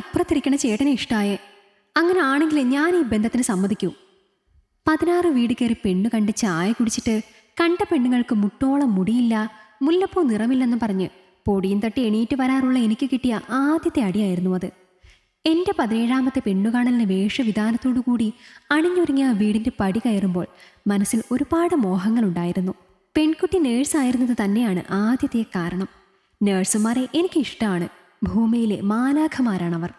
അപ്പുറത്തിരിക്കണ ചേട്ടനെ ഇഷ്ടായേ. അങ്ങനെ ആണെങ്കിൽ ഞാൻ ഈ ബന്ധത്തിന് സമ്മതിക്കൂ. പതിനാറ് വീട് കയറി പെണ്ണു കണ്ട് ചായ കുടിച്ചിട്ട് കണ്ട പെണ്ണുങ്ങൾക്ക് മുട്ടോളം മുടിയില്ല മുല്ലപ്പൂ നിറമില്ലെന്ന് പറഞ്ഞ് പൊടിയും തട്ടി എണീറ്റ് വരാറുള്ള എനിക്ക് കിട്ടിയ ആദ്യത്തെ അടിയായിരുന്നു അത്. എന്റെ പതിനേഴാമത്തെ പെണ്ണുകാണലിന് വേഷവിധാനത്തോടു കൂടി അണിഞ്ഞൊരുങ്ങിയ വീടിന്റെ പടി കയറുമ്പോൾ മനസ്സിൽ ഒരുപാട് മോഹങ്ങളുണ്ടായിരുന്നു. പെൺകുട്ടി നേഴ്സായിരുന്നത് തന്നെയാണ് ആദ്യത്തെ കാരണം. നേഴ്സുമാരെ എനിക്ക് ഇഷ്ടമാണ് ഭൂമിയിലെ മാലാഖമാരാണവർ.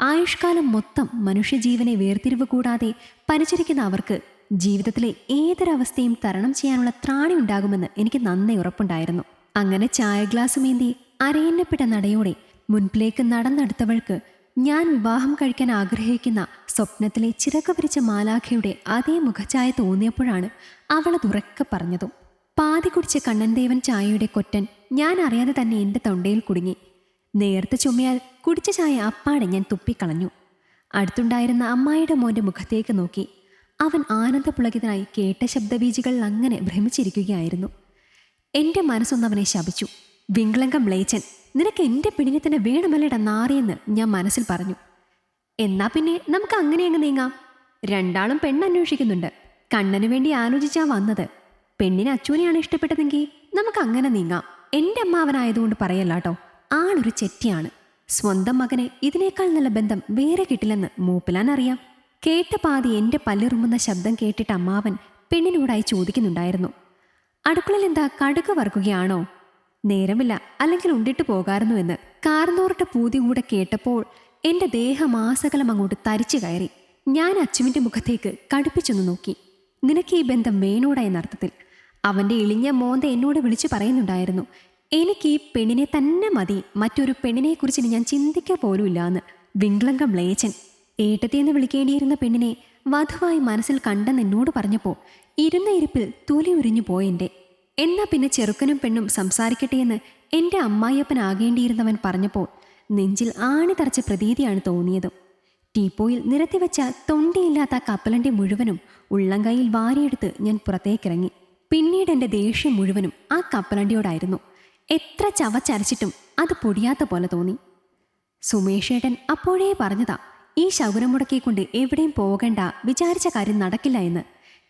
ആയുഷ്കാലം മൊത്തം മനുഷ്യജീവനെ വേർതിരിവ് കൂടാതെ പരിചരിക്കുന്ന അവർക്ക് ജീവിതത്തിലെ ഏതൊരവസ്ഥയും തരണം ചെയ്യാനുള്ള ത്രാണി ഉണ്ടാകുമെന്ന് എനിക്ക് നന്നേ ഉറപ്പുണ്ടായിരുന്നു. അങ്ങനെ ചായ ഗ്ലാസുമേന്തി അരയന്നപ്പെട്ട നടയോടെ മുൻപിലേക്ക് നടന്നെടുത്തവൾക്ക് ഞാൻ വിവാഹം കഴിക്കാൻ ആഗ്രഹിക്കുന്ന സ്വപ്നത്തിലെ ചിറക് പിരിച്ച മാലാഖയുടെ അതേ മുഖഛായ തോന്നിയപ്പോഴാണ് അവൾ ഉറക്കെ പറഞ്ഞതും. പാതി കുടിച്ച കണ്ണൻദേവൻ ചായയുടെ കൊറ്റൻ ഞാൻ അറിയാതെ തന്നെ എന്റെ തൊണ്ടയിൽ കുടുങ്ങി. നേർത്ത് ചുമയാൽ കുടിച്ച ചായ അപ്പാടെ ഞാൻ തുപ്പിക്കളഞ്ഞു. അടുത്തുണ്ടായിരുന്ന അമ്മായിയുടെ മോന്റെ മുഖത്തേക്ക് നോക്കി. അവൻ ആനന്ദപുളകിതനായി കേട്ട ശബ്ദബീജികൾ അങ്ങനെ ഭ്രമിച്ചിരിക്കുകയായിരുന്നു. എന്റെ മനസ്സൊന്നവനെ ശപിച്ചു. വിങ്കളങ്കം മ്ലേച്ചൻ നിനക്ക് എന്റെ പിടിനെ തന്നെ വേണമല്ലേട നാറിയെന്ന് ഞാൻ മനസ്സിൽ പറഞ്ഞു. എന്നാ പിന്നെ നമുക്ക് അങ്ങനെ അങ്ങ് നീങ്ങാം. രണ്ടാളും പെണ്ണന്വേഷിക്കുന്നുണ്ട്. കണ്ണനു വേണ്ടി ആലോചിച്ചാ വന്നത്. പെണ്ണിന് അച്ചൂനെയാണ് ഇഷ്ടപ്പെട്ടതെങ്കിൽ നമുക്ക് അങ്ങനെ നീങ്ങാം. എന്റെ അമ്മാവനായതുകൊണ്ട് പറയല്ലാട്ടോ. ആളൊരു ചെറ്റിയാണ്. സ്വന്തം മകന് ഇതിനേക്കാൾ നല്ല ബന്ധം വേറെ കിട്ടില്ലെന്ന് മൂപ്പിലാൻ അറിയാം. കേട്ട പാതി എന്റെ പല്ലിറുമ്പുന്ന ശബ്ദം കേട്ടിട്ട് അമ്മാവൻ പെണ്ണിനോടായി ചോദിക്കുന്നുണ്ടായിരുന്നു. അടുക്കളയിൽ എന്താ കടുക് വറുക്കുകയാണോ? നേരമില്ല അല്ലെങ്കിൽ ഉണ്ടിട്ട് പോകാറുന്നു എന്ന് കാർന്നോറിട്ട പൂതി കൂടെ കേട്ടപ്പോൾ എന്റെ ദേഹമാസകലം അങ്ങോട്ട് തരിച്ചു കയറി. ഞാൻ അച്ചുവിന്റെ മുഖത്തേക്ക് കടുപ്പിച്ചൊന്ന് നോക്കി. നിനക്ക് ഈ ബന്ധം മേനോടായ എന്നർത്ഥത്തിൽ അവന്റെ ഇളിഞ്ഞ മോന്ത എന്നോട് വിളിച്ചു പറയുന്നുണ്ടായിരുന്നു. എനിക്ക് ഈ പെണ്ണിനെ തന്നെ മതി. മറ്റൊരു പെണ്ണിനെക്കുറിച്ച് ഇനി ഞാൻ ചിന്തിക്കുക പോലുമില്ല എന്ന് വിങ്കളങ്കം ലേച്ചൻ ഏട്ടത്തിയെന്ന് വിളിക്കേണ്ടിയിരുന്ന പെണ്ണിനെ വധുവായി മനസ്സിൽ കണ്ടെന്ന് എന്നോട് പറഞ്ഞപ്പോൾ ഇരുന്ന ഇരിപ്പിൽ തൊലി ഉരിഞ്ഞു പോയെന്റെ എന്നാ പിന്നെ ചെറുക്കനും പെണ്ണും സംസാരിക്കട്ടെ എന്ന് എന്റെ അമ്മായിയപ്പനാകേണ്ടിയിരുന്നവൻ പറഞ്ഞപ്പോൾ നെഞ്ചിൽ ആണി തറച്ച പ്രതീതിയാണ് തോന്നിയത്. ടീപ്പോയിൽ നിരത്തിവെച്ച തൊണ്ടിയില്ലാത്ത കപ്പലന്റെ മുഴുവനും ഉള്ളംകൈയിൽ വാരിയെടുത്ത് ഞാൻ പുറത്തേക്കിറങ്ങി. പിന്നീട് എന്റെ ദേഷ്യം മുഴുവനും ആ കപ്പലണ്ടിയോടായിരുന്നു. എത്ര ചവച്ചരച്ചിട്ടും അത് പൊടിയാത്ത പോലെ തോന്നി. സുമേഷേട്ടൻ അപ്പോഴേ പറഞ്ഞതാ ഈ ശൗരം മുടക്കിക്കൊണ്ട് എവിടെയും പോകണ്ട വിചാരിച്ച കാര്യം നടക്കില്ല എന്ന്.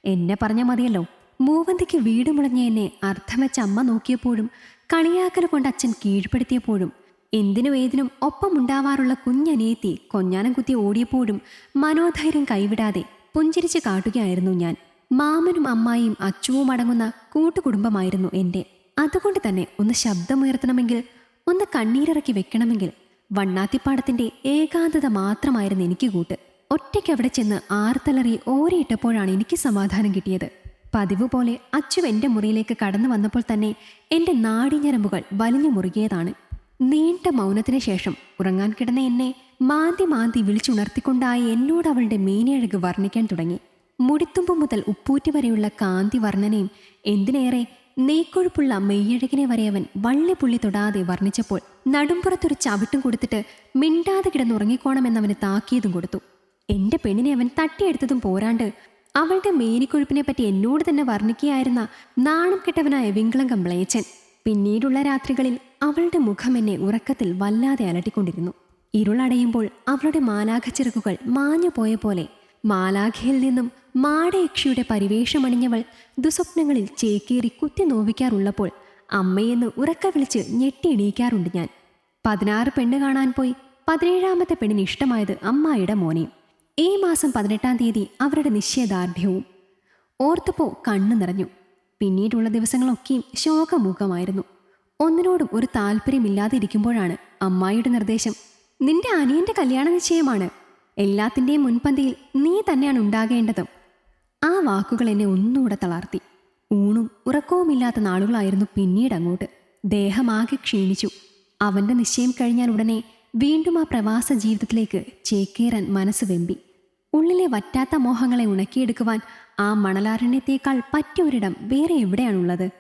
എന്നെ പറഞ്ഞ മതിയല്ലോ. മൂവന്തിക്ക് വീട് മുളഞ്ഞ എന്നെ അർത്ഥം വെച്ച അമ്മ നോക്കിയപ്പോഴും കളിയാക്കൽ കൊണ്ട് അച്ഛൻ കീഴ്പ്പെടുത്തിയപ്പോഴും എന്തിനും ഏതിനും ഒപ്പമുണ്ടാവാറുള്ള കുഞ്ഞനിയത്തി കൊഞ്ഞാനം കുത്തി ഓടിയപ്പോഴും മനോധൈര്യം കൈവിടാതെ പുഞ്ചിരിച്ച് കാട്ടുകയായിരുന്നു ഞാൻ. മാമനും അമ്മായിയും അച്ചുവും അടങ്ങുന്ന കൂട്ടുകുടുംബമായിരുന്നു എന്റെ അതുകൊണ്ട് തന്നെ ഒന്ന് ശബ്ദമുയർത്തണമെങ്കിൽ ഒന്ന് കണ്ണീരിറക്കി വെക്കണമെങ്കിൽ വണ്ണാത്തിപ്പാടത്തിന്റെ ഏകാന്തത മാത്രമായിരുന്നു എനിക്ക് കൂട്ട്. ഒറ്റയ്ക്ക് അവിടെ ചെന്ന് ആർത്തലറി ഓരിയിട്ടപ്പോഴാണ് എനിക്ക് സമാധാനം കിട്ടിയത്. പതിവ് പോലെ അച്ചു എന്റെ മുറിയിലേക്ക് കടന്നു വന്നപ്പോൾ തന്നെ എന്റെ നാടിഞ്ഞരമ്പുകൾ വലിഞ്ഞു മുറുകിയതാണ്. നീണ്ട മൗനത്തിന് ശേഷം ഉറങ്ങാൻ കിടന്ന എന്നെ മാന്തി മാന്തി വിളിച്ചുണർത്തിക്കൊണ്ടായി എന്നോട് അവളുടെ മീനഴക് വർണിക്കാൻ തുടങ്ങി. മുടിത്തുമ്പ് മുതൽ ഉപ്പൂറ്റി വരെയുള്ള കാന്തി വർണനയും എന്തിനേറെ നെയ്ക്കൊഴുപ്പുള്ള മെയ്യഴകിനെ വരെ അവൻ വള്ളി പുള്ളി തൊടാതെ വർണിച്ചപ്പോൾ നടുംപുറത്തൊരു ചവിട്ടും കൊടുത്തിട്ട് മിണ്ടാതെ കിടന്നുറങ്ങിക്കോണമെന്നവന് താക്കിയതും കൊടുത്തു. എന്റെ പെണ്ണിനെ അവൻ തട്ടിയെടുത്തതും പോരാണ്ട് അവളുടെ മേനിക്കൊഴുപ്പിനെ പറ്റി എന്നോട് തന്നെ വർണിക്കുകയായിരുന്ന നാണം കെട്ടവനായ വിങ്കളങ്കം മ്ലേച്ചൻ പിന്നീടുള്ള രാത്രികളിൽ അവളുടെ മുഖം എന്നെ ഉറക്കത്തിൽ വല്ലാതെ അലട്ടിക്കൊണ്ടിരുന്നു. ഇരുളടയുമ്പോൾ അവളുടെ മാലാഖച്ചിറക്കുകൾ മാഞ്ഞു പോയ പോലെ മാലാഖയിൽ നിന്നും മാടയക്ഷിയുടെ പരിവേഷമണിഞ്ഞവൾ ദുസ്വപ്നങ്ങളിൽ ചേക്കേറി കുത്തി നോവിക്കാറുള്ളപ്പോൾ അമ്മയെന്ന് ഉറക്ക വിളിച്ച് ഞെട്ടി എണീക്കാറുണ്ട് ഞാൻ. പതിനാറ് പെണ്ണ് കാണാൻ പോയി. പതിനേഴാമത്തെ പെണ്ണിന് ഇഷ്ടമായത് അമ്മായിയുടെ മോനെയും. ഈ മാസം പതിനെട്ടാം തീയതി അവരുടെ നിശ്ചയദാർഢ്യവും. ഓർത്തപ്പോ കണ്ണു നിറഞ്ഞു. പിന്നീടുള്ള ദിവസങ്ങളൊക്കെയും ശോകമുഖമായിരുന്നു. ഒന്നിനോടും ഒരു താല്പര്യമില്ലാതെ ഇരിക്കുമ്പോഴാണ് അമ്മായിയുടെ നിർദ്ദേശം നിന്റെ അനിയന്റെ കല്യാണ നിശ്ചയമാണ്. എല്ലാത്തിന്റെയും മുൻപന്തിയിൽ നീ തന്നെയാണ് ഉണ്ടാകേണ്ടതും. ആ വാക്കുകൾ എന്നെ ഒന്നുകൂടെ തളർത്തി. ഊണും ഉറക്കവുമില്ലാത്ത നാളുകളായിരുന്നു പിന്നീട് അങ്ങോട്ട്. ദേഹമാകെ ക്ഷീണിച്ചു. അവന്റെ നിശ്ചയം കഴിഞ്ഞാൽ ഉടനെ വീണ്ടും ആ പ്രവാസ ജീവിതത്തിലേക്ക് ചേക്കേറാൻ മനസ്സ് വെമ്പി. ഉള്ളിലെ വറ്റാത്ത മോഹങ്ങളെ ഉണക്കിയെടുക്കുവാൻ ആ മണലാരണ്യത്തേക്കാൾ പറ്റിയൊരിടം വേറെ എവിടെയാണുള്ളത്?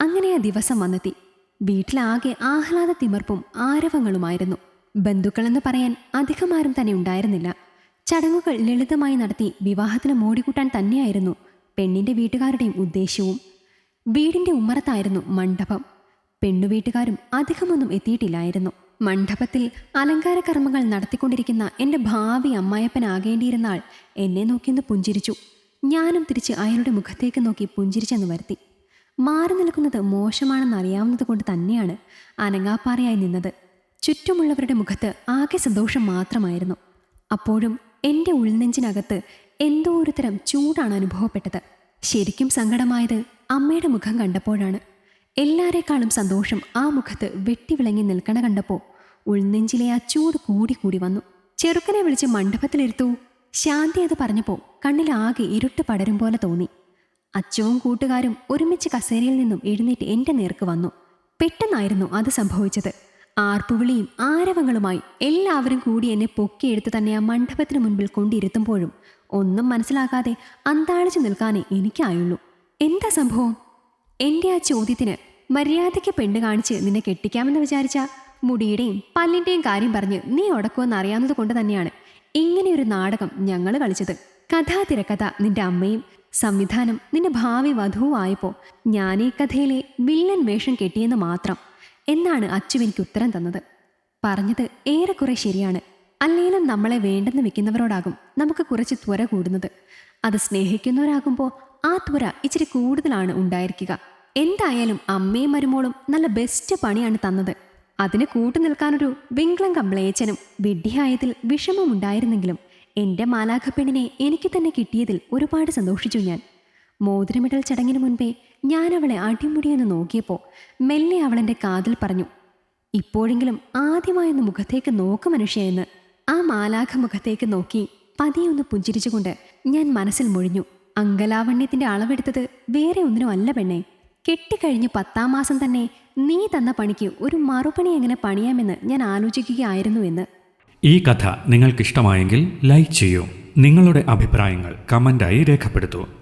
അങ്ങനെ ആ ദിവസം വന്നെത്തി. വീട്ടിലാകെ ആഹ്ലാദ തിമർപ്പും ആരവങ്ങളുമായിരുന്നു. ബന്ധുക്കളെന്ന് പറയാൻ അധികമാരും തന്നെ ഉണ്ടായിരുന്നില്ല. ചടങ്ങുകൾ ലളിതമായി നടത്തി വിവാഹത്തിന് മോടികൂട്ടാൻ തന്നെയായിരുന്നു പെണ്ണിന്റെ വീട്ടുകാരുടെയും ഉദ്ദേശവും വീടിന്റെ ഉമ്മറത്തായിരുന്നു മണ്ഡപം. പെണ്ണു വീട്ടുകാരും അധികമൊന്നും എത്തിയിട്ടില്ലായിരുന്നു. മണ്ഡപത്തിൽ അലങ്കാര കർമ്മങ്ങൾ നടത്തിക്കൊണ്ടിരിക്കുന്ന എന്റെ ഭാവി അമ്മായപ്പനാകേണ്ടിയിരുന്ന ആൾ എന്നെ നോക്കിയൊന്ന് പുഞ്ചിരിച്ചു. ഞാനും തിരിച്ച് അയാളുടെ മുഖത്തേക്ക് നോക്കി പുഞ്ചിരിച്ചെന്ന് വരുത്തി. മാറി നിൽക്കുന്നത് മോശമാണെന്ന് അറിയാവുന്നത് കൊണ്ട് തന്നെയാണ് അനങ്ങാപ്പാറയായി നിന്നത്. ചുറ്റുമുള്ളവരുടെ മുഖത്ത് ആകെ സന്തോഷം മാത്രമായിരുന്നു. അപ്പോഴും എന്റെ ഉൾനെഞ്ചിനകത്ത് എന്തോ ഒരു തരം ചൂടാണ് അനുഭവപ്പെട്ടത്. ശരിക്കും സങ്കടമായത് അമ്മയുടെ മുഖം കണ്ടപ്പോഴാണ്. എല്ലാരേക്കാളും സന്തോഷം ആ മുഖത്ത് വെട്ടിവിളങ്ങി നിൽക്കണ കണ്ടപ്പോൾ ഉൾനെഞ്ചിലെ ആ ചൂട് കൂടി കൂടി വന്നു. ചെറുക്കനെ വിളിച്ച് മണ്ഡപത്തിലിരുത്തു. ശാന്തി അത് പറഞ്ഞപ്പോൾ കണ്ണിലാകെ ഇരുട്ട് പടരും പോലെ തോന്നി. അച്ഛവും കൂട്ടുകാരും ഒരുമിച്ച് കസേരയിൽ നിന്നും എഴുന്നേറ്റ് എന്റെ നേർക്ക് വന്നു. പെട്ടെന്നായിരുന്നു അത് സംഭവിച്ചത്. ആർപ്പുവിളിയും ആരവങ്ങളുമായി എല്ലാവരും കൂടി എന്നെ പൊക്കിയെടുത്ത് തന്നെ ആ മണ്ഡപത്തിന് മുൻപിൽ കൊണ്ടിരുത്തുമ്പോഴും ഒന്നും മനസ്സിലാകാതെ അന്താളിച്ചു നിൽക്കാനേ എനിക്കായുള്ളൂ. എന്താ സംഭവം? എന്റെ ആ ചോദ്യത്തിന് മര്യാദയ്ക്ക് പെണ്ണ് കാണിച്ച് നിന്നെ കെട്ടിക്കാമെന്ന് വിചാരിച്ച മുടിയുടെയും പല്ലിന്റെയും കാര്യം പറഞ്ഞ് നീ ഉടക്കുമെന്ന് അറിയാവുന്നത് കൊണ്ട് തന്നെയാണ് ഇങ്ങനെയൊരു നാടകം ഞങ്ങൾ കളിച്ചത്. കഥാ തിരക്കഥ നിന്റെ അമ്മയും സംവിധാനം നിന്റെ ഭാവി വധുവും ആയപ്പോൾ ഞാൻ ഈ കഥയിലെ വില്ലൻ വേഷം കെട്ടിയെന്ന് മാത്രം. എന്നാണ് അച്ചു എനിക്ക് ഉത്തരം തന്നത്. പറഞ്ഞത് ഏറെക്കുറെ ശരിയാണ്. അല്ലെങ്കിലും നമ്മളെ വേണ്ടെന്ന് വെക്കുന്നവരോടാകും നമുക്ക് കുറച്ച് ത്വര കൂടുന്നത്. അത് സ്നേഹിക്കുന്നവരാകുമ്പോൾ ആ ത്വര ഇച്ചിരി കൂടുതലാണ് ഉണ്ടായിരിക്കുക. എന്തായാലും അമ്മയും മരുമോളും നല്ല ബെസ്റ്റ് പണിയാണ് തന്നത്. അതിന് കൂട്ടു നിൽക്കാനൊരു വിംഗ്ലം കമ്പ്ലേച്ചനും വിഡ്ഢിയായതിൽ വിഷമമുണ്ടായിരുന്നെങ്കിലും എന്റെ മാലാഖ പെണ്ണിനെ എനിക്ക് തന്നെ കിട്ടിയതിൽ ഒരുപാട് സന്തോഷിച്ചു ഞാൻ. മോതിരമിടൽ ചടങ്ങിന് മുൻപേ ഞാൻ അവളെ അടിമുടിയെന്ന് നോക്കിയപ്പോൾ മെല്ലെ അവളെന്റെ കാതിൽ പറഞ്ഞു ഇപ്പോഴെങ്കിലും ആദ്യമായൊന്ന് മുഖത്തേക്ക് നോക്ക് മനുഷ്യ എന്ന്. ആ മാലാഖ മുഖത്തേക്ക് നോക്കി പതിയൊന്ന് പുഞ്ചിരിച്ചുകൊണ്ട് ഞാൻ മനസ്സിൽ മൊഴിഞ്ഞു അങ്കലാവണ്യത്തിന്റെ അളവെടുത്തത് വേറെ ഒന്നിനും അല്ല പെണ്ണെ. കെട്ടിക്കഴിഞ്ഞ് പത്താം മാസം തന്നെ നീ തന്ന പണിക്ക് ഒരു മറുപണി എങ്ങനെ പണിയാമെന്ന് ഞാൻ ആലോചിക്കുകയായിരുന്നു എന്ന്. ഈ കഥ നിങ്ങൾക്കിഷ്ടമായെങ്കിൽ ലൈക്ക് ചെയ്യൂ. നിങ്ങളുടെ അഭിപ്രായങ്ങൾ കമന്റായി രേഖപ്പെടുത്തൂ.